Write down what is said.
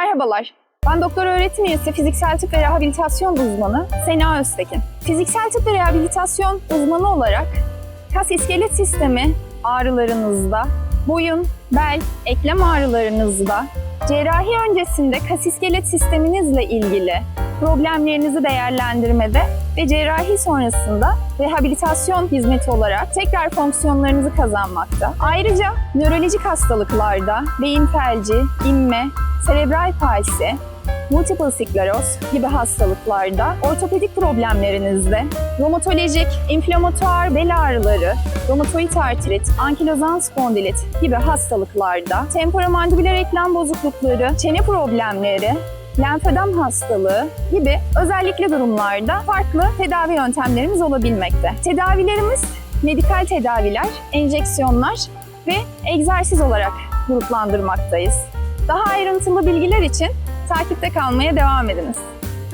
Merhabalar, ben doktor öğretim üyesi fiziksel tıp ve rehabilitasyon uzmanı Sena Öztekin. Fiziksel tıp ve rehabilitasyon uzmanı olarak kas iskelet sistemi ağrılarınızda, boyun, bel, eklem ağrılarınızda, cerrahi öncesinde kas iskelet sisteminizle ilgili problemlerinizi değerlendirmede ve cerrahi sonrasında rehabilitasyon hizmeti olarak tekrar fonksiyonlarınızı kazanmakta. Ayrıca nörolojik hastalıklarda beyin felci, inme, serebral palsi, multiple skleroz gibi hastalıklarda, ortopedik problemlerinizde, romatolojik, inflamatuar bel ağrıları, romatoid artrit, ankilozan spondilit gibi hastalıklarda, temporomandibüler eklem bozuklukları, çene problemleri, lenfödem hastalığı gibi özellikle durumlarda farklı tedavi yöntemlerimiz olabilmekte. Tedavilerimiz medikal tedaviler, enjeksiyonlar ve egzersiz olarak gruplandırmaktayız. Daha ayrıntılı bilgiler için takipte kalmaya devam ediniz.